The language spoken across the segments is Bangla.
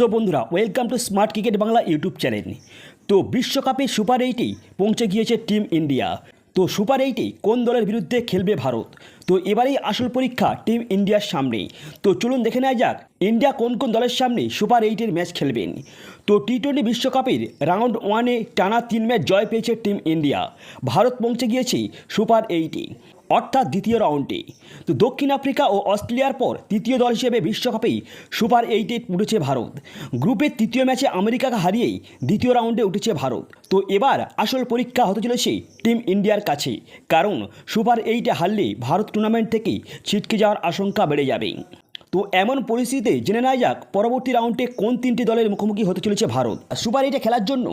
সো বন্ধুরা welcome to smart cricket Bangla YouTube channel তো বিশ্বকাপে সুপার এইটে পৌঁছে গিয়েছে টিম ইন্ডিয়া তো সুপার এইটে কোন দলের বিরুদ্ধে খেলবে ভারত? তো এবারেই আসল পরীক্ষা টিম ইন্ডিয়ার সামনে তো চলুন দেখে নেওয়া যাক ইন্ডিয়া কোন কোন দলের সামনে সুপার এইটের ম্যাচ খেলবেন? তো টি টোয়েন্টি বিশ্বকাপের রাউন্ড ওয়ানে টানা তিন ম্যাচ জয় পেয়েছে টিম ইন্ডিয়া ভারত পৌঁছে গিয়েছে সুপার এইটে অর্থাৎ দ্বিতীয় রাউন্ডে তো দক্ষিণ আফ্রিকা ও অস্ট্রেলিয়ার পর তৃতীয় দল হিসেবে বিশ্বকাপেই সুপার এইটে উঠেছে ভারত। গ্রুপের তৃতীয় ম্যাচে আমেরিকাকে হারিয়েই দ্বিতীয় রাউন্ডে উঠেছে ভারত। তো এবার আসল পরীক্ষা হতে চলেছে টিম ইন্ডিয়ার কাছে। কারণ সুপার এইটে হারলে ভারত টুর্নামেন্ট থেকে ছিটকে যাওয়ার আশঙ্কা বেড়ে যাবে তো এমন পরিস্থিতিতে জেনে নেওয়া যাক পরবর্তী রাউন্ডে কোন তিনটি দলের মুখোমুখি হতে চলেছে ভারত। সুপার এইটে খেলার জন্য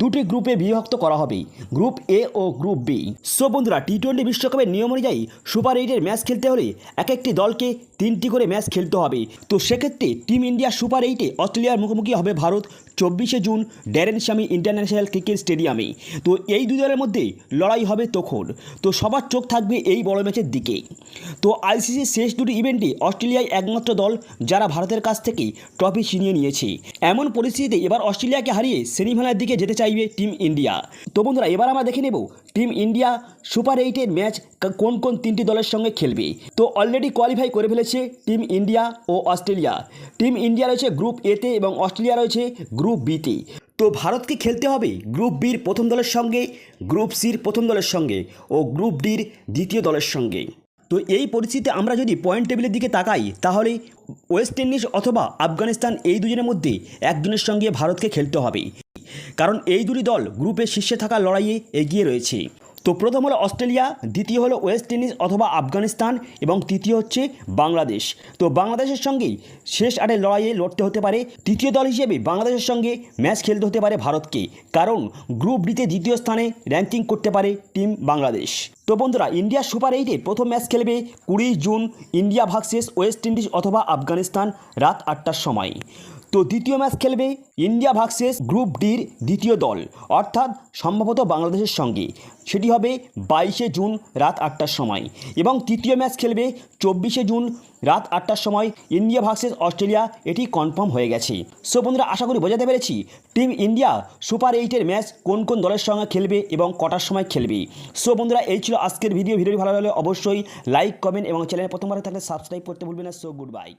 দুটি গ্রুপে বিভক্ত করা হবে, গ্রুপ এ ও গ্রুপ বি। সো বন্ধুরা টি টোয়েন্টি বিশ্বকাপের নিয়ম অনুযায়ী সুপার এইটের ম্যাচ খেলতে হলে এক একটি দলকে তিনটি করে ম্যাচ খেলতে হবে। তো সেক্ষেত্রে টিম ইন্ডিয়া সুপার এইটে অস্ট্রেলিয়ার মুখোমুখি হবে ভারত চব্বিশে June Daren Sammy international cricket স্টেডিয়ামে। তো এই দুই দলের মধ্যে লড়াই হবে তখন। তো সবার চোখ থাকবে এই বড় ম্যাচের দিকে। তো আইসিসির শেষ দুটি ইভেন্টে অস্ট্রেলিয়ায় একমাত্র দল যারা ভারতের কাছ থেকে ট্রফি ছিনিয়ে নিয়েছে। এমন পরিস্থিতিতে এবার অস্ট্রেলিয়াকে হারিয়ে সেমিফাইনালের দিকে যেতে চাইবে টিম ইন্ডিয়া। তো বন্ধুরা, এবার আমরা দেখে নেব টিম ইন্ডিয়া সুপার এইটের ম্যাচ কোন কোন তিনটি দলের সঙ্গে খেলবে। তো অলরেডি কোয়ালিফাই করে ফেলেছে টিম ইন্ডিয়া ও অস্ট্রেলিয়া। টিম ইন্ডিয়া রয়েছে গ্রুপ এতে এবং অস্ট্রেলিয়া রয়েছে গ্রুপ বিতে তো। ভারতকে খেলতে হবে গ্রুপ বির প্রথম দলের সঙ্গে গ্রুপ সির প্রথম দলের সঙ্গে ও গ্রুপ ডির দ্বিতীয় দলের সঙ্গে। তো এই পরিস্থিতিতে আমরা যদি পয়েন্ট টেবিলের দিকে তাকাই, তাহলে ওয়েস্ট ইন্ডিজ অথবা আফগানিস্তান এই দুজনের মধ্যে একজনের সঙ্গে ভারতকে খেলতে হবে। কারণ এই দুটি দল গ্রুপের শীর্ষে থাকা লড়াইয়ে এগিয়ে রয়েছে। তো প্রথম হলো অস্ট্রেলিয়া, দ্বিতীয় হলো ওয়েস্ট ইন্ডিজ অথবা আফগানিস্তান এবং তৃতীয় হচ্ছে বাংলাদেশ। তো বাংলাদেশের সঙ্গেই শেষ আটের লড়াইয়ে লড়তে হতে পারে তৃতীয় দল হিসেবে বাংলাদেশের সঙ্গে ম্যাচ খেলতে হতে পারে ভারতকে। কারণ গ্রুপ ডিতে দ্বিতীয় স্থানে র্যাঙ্কিং করতে পারে টিম বাংলাদেশ। তো বন্ধুরা, ইন্ডিয়া সুপার এইটে প্রথম ম্যাচ খেলবে কুড়ি June, India versus West Indies অথবা আফগানিস্তান রাত আটটার সময়। তো দ্বিতীয় ম্যাচ খেলবে ইন্ডিয়া ভার্সেস গ্রুপ ডির দ্বিতীয় দল, অর্থাৎ সম্ভবত বাংলাদেশের সঙ্গে। সেটি হবে বাইশে জুন রাত আটটার সময় এবং তৃতীয় ম্যাচ খেলবে চব্বিশে জুন রাত আটটার সময় ইন্ডিয়া ভার্সেস অস্ট্রেলিয়া, এটি কনফার্ম হয়ে গেছে। সো বন্ধুরা, আশা করি বোঝাতে পেরেছি, টিম ইন্ডিয়া সুপার এইটের ম্যাচ কোন কোন দলের সঙ্গে খেলবে এবং কটার সময় খেলবে। সো বন্ধুরা, এই ছিল আজকের ভিডিও। ভিডিওটি ভালো লাগলে অবশ্যই লাইক, কমেন্ট এবং চ্যানেল প্রথমবার থাকলে সাবস্ক্রাইব করতে ভুলবেন না। So good bye.